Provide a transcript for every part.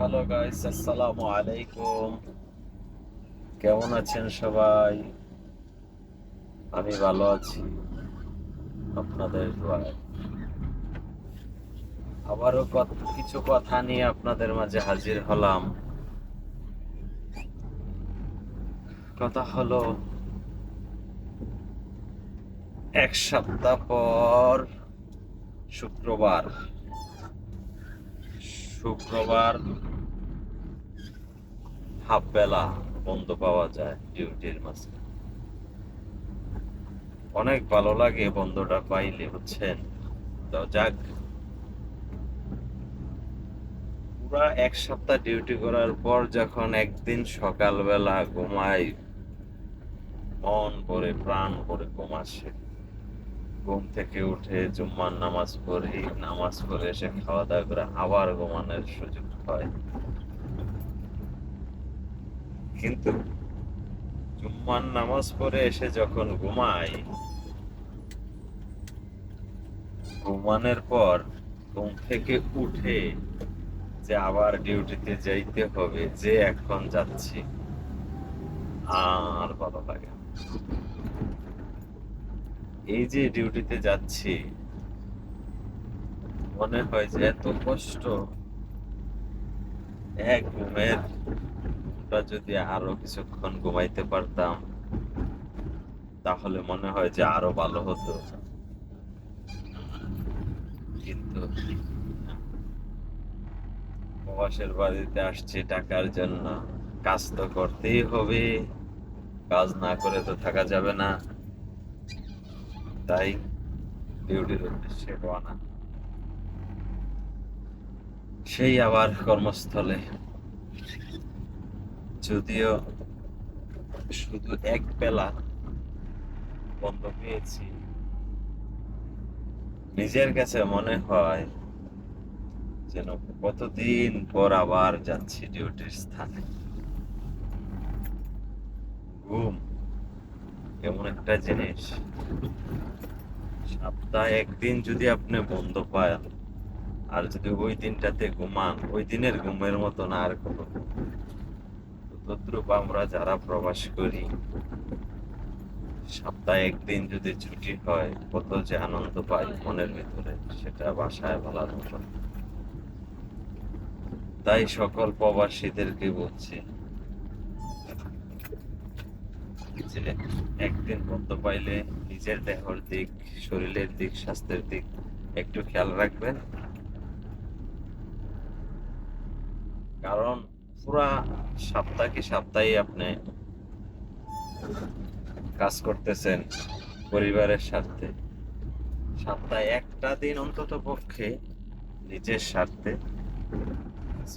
Hello guys আসসালামু আলাইকুম। কেমন আছেন সবাই? আমি ভালো আছি, আপনাদের আবারও কিছু কথা নিয়ে আপনাদের মাঝে হাজির হলাম। কথা হলো, এক সপ্তাহ পর শুক্রবার। শুক্রবার হাফ বেলা বন্ধ পাওয়া যায় ডিউটির মাঝে অনেক ভালো লাগে বন্ধটা পাইলে, বুঝছেন? তো যাক। পুরা এক সপ্তাহ ডিউটি করার পর যখন একদিন সকালবেলা ঘুমাই, মন ভরে, প্রাণ ভরে ঘুম আসে। ঘুম থেকে উঠে জুম্মার নামাজ পড়ি, নামাজ পড়ে এসে খাওয়া দাওয়া করে আবার ঘুমানোর সুযোগ হয় কিন্তু জুম্মার নামাজ পড়ে এসে যখন ঘুমাই, ঘুমানোর পর ঘুম থেকে উঠে যে আবার ডিউটিতে যাইতে হবে, যে এখন যাচ্ছি, আর ভালো লাগে। এই যে ডিউটিতে যাচ্ছি, মনে হয় যে এত কষ্ট। এক ঘুমের যদি আরও কিছুক্ষণ ঘুমাইতে পারতাম, তাহলে মনে হয় যে আরও ভালো হতো। কিন্তু প্রবাসের বাড়িতে আসছি টাকার জন্য। কাজ তো করতেই হবে, কাজ না করে তো থাকা যাবে না। তাই ডিউটির উদ্দেশ্যে রওনা। সেই আবার কর্মস্থলে। যদিও শুধু এক বেলা বন্ধ পেয়েছি, নিজের কাছে মনে হয় যেন কতদিন পর আবার যাচ্ছি ডিউটির স্থানে। ঘুম এমন একটা জিনিস। সপ্তাহে একদিন যদি আপনি বন্ধ পান আর যদি ওই দিনটাতে ঘুমান, ওই দিনের ঘুমের মতো না আর কোনো। তদ্রুপ আমরা যারা প্রবাস করি, সপ্তাহে একদিন যদি ছুটি হয়, কত যে আনন্দ পাই মনের ভিতরে, সেটা বাসায় বলার মতো। তাই সকল প্রবাসীদেরকে বলছি, যে একদিন বন্ধ পাইলে নিজের দেহর দিক, শরীরের দিক, স্বাস্থ্যের দিক একটু খেয়াল রাখবেন। কারণ পুরা সপ্তাহ সপ্তাহে আপনি কাজ করতেছেন পরিবারের স্বার্থে। সপ্তাহে একটা দিন অন্তত পক্ষে নিজের স্বার্থে কাজ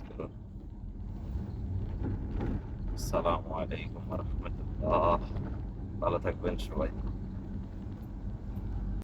আসসালামু আলাইকুম রহমতুল্লাহ। ভালো থাকবেন সবাই।